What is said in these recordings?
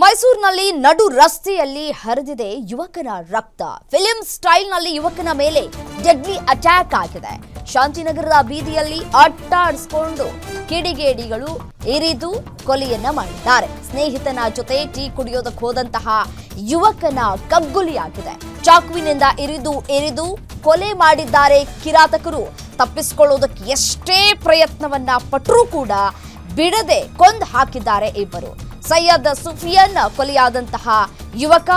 ಮೈಸೂರಿನಲ್ಲಿ ನಡು ರಸ್ತೆಯಲ್ಲಿ ಹರಿದಿದೆ ಯುವಕನ ರಕ್ತ. ಫಿಲಿಂ ಸ್ಟೈಲ್ನಲ್ಲಿ ಯುವಕನ ಮೇಲೆ ಡೆಡ್ಲಿ ಅಟ್ಯಾಕ್ ಆಗಿದೆ. ಶಾಂತಿನಗರದ ಬೀದಿಯಲ್ಲಿ ಅಟ್ಟಾಡಿಸಿಕೊಂಡು ಕಿಡಿಗೇಡಿಗಳು ಇರಿದು ಕೊಲೆಯನ್ನ ಮಾಡಿದ್ದಾರೆ. ಸ್ನೇಹಿತನ ಜೊತೆ ಟೀ ಕುಡಿಯೋದಕ್ಕೆ ಹೋದಂತಹ ಯುವಕನ ಕಗ್ಗುಲಿಯಾಗಿದೆ. ಚಾಕುವಿನಿಂದ ಇರಿದು ಇರಿದು ಕೊಲೆ ಮಾಡಿದ್ದಾರೆ ಕಿರಾತಕರು. ತಪ್ಪಿಸಿಕೊಳ್ಳೋದಕ್ಕೆ ಎಷ್ಟೇ ಪ್ರಯತ್ನವನ್ನ ಪಟ್ಟರೂ ಕೂಡ ಬಿಡದೆ ಕೊಂದು ಹಾಕಿದ್ದಾರೆ ಇಬ್ಬರು. ಸೈಯದ್ ಸುಫಿಯನ್ ಕೊಲೆಯಾದಂತಹ ಯುವಕ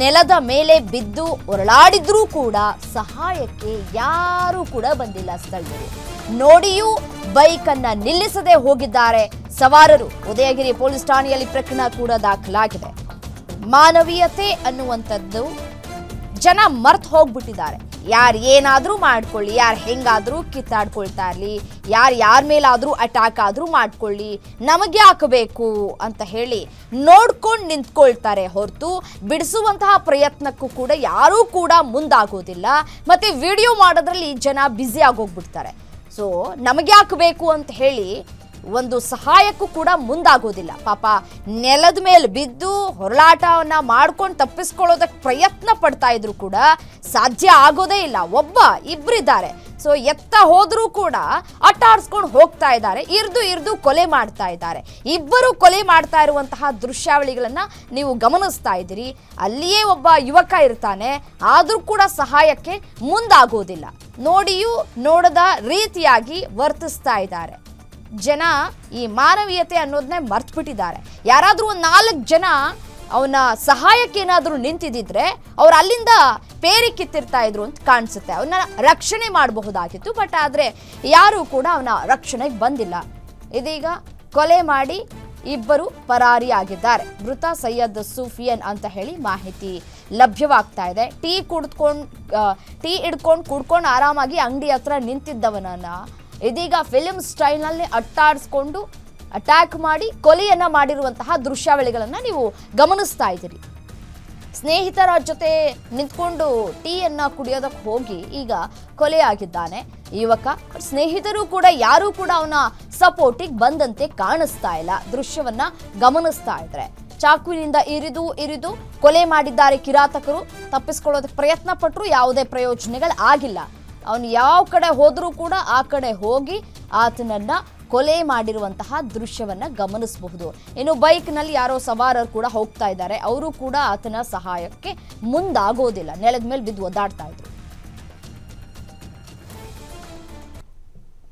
ನೆಲದ ಮೇಲೆ ಬಿದ್ದು ಹೊರಳಾಡಿದ್ರೂ ಕೂಡ ಸಹಾಯಕ್ಕೆ ಯಾರೂ ಕೂಡ ಬಂದಿಲ್ಲ ಸ್ಥಳೀಯರು. ನೋಡಿಯೂ ಬೈಕ್ ಅನ್ನ ನಿಲ್ಲಿಸದೆ ಹೋಗಿದ್ದಾರೆ. ಸವಾರರು ಉದಯಗಿರಿ ಪೊಲೀಸ್ ಠಾಣೆಯಲ್ಲಿ ಪ್ರಕರಣ ಕೂಡ ದಾಖಲಾಗಿದೆ. ಮಾನವೀಯತೆ ಅನ್ನುವಂಥದ್ದು ಜನ ಮರ್ತ್ ಹೋಗ್ಬಿಟ್ಟಿದ್ದಾರೆ. ಯಾರು ಏನಾದರೂ ಮಾಡ್ಕೊಳ್ಳಿ, ಯಾರು ಹೆಂಗಾದರೂ ಕಿತ್ತಾಡ್ಕೊಳ್ತಾ ಇರಲಿ, ಯಾರು ಯಾರ ಮೇಲಾದರೂ ಅಟ್ಯಾಕ್ ಆದರೂ ಮಾಡ್ಕೊಳ್ಳಿ, ನಮಗೆ ಹಾಕಬೇಕು ಅಂತ ಹೇಳಿ ನೋಡ್ಕೊಂಡು ನಿಂತ್ಕೊಳ್ತಾರೆ ಹೊರತು ಬಿಡಿಸುವಂತಹ ಪ್ರಯತ್ನಕ್ಕೂ ಕೂಡ ಯಾರೂ ಕೂಡ ಮುಂದಾಗೋದಿಲ್ಲ. ಮತ್ತು ವಿಡಿಯೋ ಮಾಡೋದ್ರಲ್ಲಿ ಜನ ಬ್ಯುಸಿ ಆಗೋಗ್ಬಿಡ್ತಾರೆ ಸೊ ನಮಗೆ ಹಾಕಬೇಕು ಅಂತ ಹೇಳಿ ಒಂದು ಸಹಾಯಕ್ಕೂ ಕೂಡ ಮುಂದಾಗೋದಿಲ್ಲ. ಪಾಪ ನೆಲದ ಮೇಲೆ ಬಿದ್ದು ಹೊರಳಾಟವನ್ನ ಮಾಡ್ಕೊಂಡು ತಪ್ಪಿಸ್ಕೊಳ್ಳೋದಕ್ಕೆ ಪ್ರಯತ್ನ ಪಡ್ತಾ ಇದ್ರು ಕೂಡ ಸಾಧ್ಯ ಆಗೋದೇ ಇಲ್ಲ. ಒಬ್ಬ ಇಬ್ಬರಿದ್ದಾರೆ ಸೊ ಎತ್ತ ಹೋದ್ರೂ ಕೂಡ ಅಟ್ಟಾಡ್ಸ್ಕೊಂಡು ಹೋಗ್ತಾ ಇದ್ದಾರೆ. ಇರ್ದು ಇರ್ದು ಕೊಲೆ ಮಾಡ್ತಾ ಇದ್ದಾರೆ. ಇಬ್ಬರು ಕೊಲೆ ಮಾಡ್ತಾ ಇರುವಂತಹ ದೃಶ್ಯಾವಳಿಗಳನ್ನ ನೀವು ಗಮನಿಸ್ತಾ ಇದ್ದೀರಿ. ಅಲ್ಲಿಯೇ ಒಬ್ಬ ಯುವಕ ಇರ್ತಾನೆ. ಆದ್ರೂ ಕೂಡ ಸಹಾಯಕ್ಕೆ ಮುಂದಾಗೋದಿಲ್ಲ. ನೋಡಿಯೂ ನೋಡದ ರೀತಿಯಾಗಿ ವರ್ತಿಸ್ತಾ ಇದ್ದಾರೆ. ಜನ ಈ ಮಾನವೀಯತೆ ಅನ್ನೋದನ್ನೇ ಮರ್ತ್ಬಿಟ್ಟಿದ್ದಾರೆ. ಯಾರಾದರೂ ಒಂದು ನಾಲ್ಕು ಜನ ಅವನ ಸಹಾಯಕ್ಕೆ ಏನಾದರೂ ನಿಂತಿದ್ದಿದ್ರೆ ಅವ್ರು ಅಲ್ಲಿಂದ ಪೇರಿ ಕಿತ್ತಿರ್ತಾ ಇದ್ರು ಅಂತ ಕಾಣಿಸುತ್ತೆ. ಅವನ್ನ ರಕ್ಷಣೆ ಮಾಡಬಹುದಾಗಿತ್ತು, ಬಟ್ ಆದರೆ ಯಾರೂ ಕೂಡ ಅವನ ರಕ್ಷಣೆಗೆ ಬಂದಿಲ್ಲ. ಇದೀಗ ಕೊಲೆ ಮಾಡಿ ಇಬ್ಬರು ಪರಾರಿಯಾಗಿದ್ದಾರೆ ಮೃತ ಸೈಯದ್ ಸೂಫಿಯನ್ ಅಂತ ಹೇಳಿ ಮಾಹಿತಿ ಲಭ್ಯವಾಗ್ತಾ ಇದೆ. ಟೀ ಕುಡ್ಕೊಂಡು ಟೀ ಹಿಡ್ಕೊಂಡು ಕುಡ್ಕೊಂಡು ಆರಾಮಾಗಿ ಅಂಗಡಿ ಹತ್ರ ನಿಂತಿದ್ದವನನ್ನ ಇದೀಗ ಫಿಲಿಂ ಸ್ಟೈಲ್ನಲ್ಲಿ ಅಟ್ಟಾಡಿಸ್ಕೊಂಡು ಅಟ್ಯಾಕ್ ಮಾಡಿ ಕೊಲೆಯನ್ನ ಮಾಡಿರುವಂತಹ ದೃಶ್ಯಾವಳಿಗಳನ್ನು ನೀವು ಗಮನಿಸ್ತಾ ಇದ್ದೀರಿ. ಸ್ನೇಹಿತರ ಜೊತೆ ನಿಂತ್ಕೊಂಡು ಟೀಯನ್ನು ಕುಡಿಯೋದಕ್ಕೆ ಹೋಗಿ ಈಗ ಕೊಲೆಯಾಗಿದ್ದಾನೆ. ಯುವಕ, ಸ್ನೇಹಿತರು ಕೂಡ, ಯಾರೂ ಕೂಡ ಅವನ ಸಪೋರ್ಟಿಗೆ ಬಂದಂತೆ ಕಾಣಿಸ್ತಾ ಇಲ್ಲ. ದೃಶ್ಯವನ್ನ ಗಮನಿಸ್ತಾ ಇದ್ರೆ. ಚಾಕುವಿನಿಂದ ಇರಿದು ಇರಿದು ಕೊಲೆ ಮಾಡಿದ್ದಾರೆ ಕಿರಾತಕರು. ತಪ್ಪಿಸ್ಕೊಳ್ಳೋದಕ್ಕೆ ಪ್ರಯತ್ನ ಪಟ್ಟರು ಯಾವುದೇ ಪ್ರಯೋಜನಗಳು ಆಗಿಲ್ಲ ಅವನು ಯಾವ ಕಡೆ ಹೋದರೂ ಕೂಡ ಆ ಕಡೆ ಹೋಗಿ ಆತನನ್ನ ಕೊಲೆ ಮಾಡಿರುವಂತಹ ದೃಶ್ಯವನ್ನ ಗಮನಿಸಬಹುದು. ಇನ್ನು ಬೈಕ್ನಲ್ಲಿ ಯಾರೋ ಸವಾರರು ಕೂಡ ಹೋಗ್ತಾ ಇದ್ದಾರೆ. ಅವರು ಕೂಡ ಆತನ ಸಹಾಯಕ್ಕೆ ಮುಂದಾಗೋದಿಲ್ಲ. ನೆಲದ ಮೇಲೆ ಬಿದ್ದು ಒದ್ದಾಡ್ತಾ ಇದ್ರು.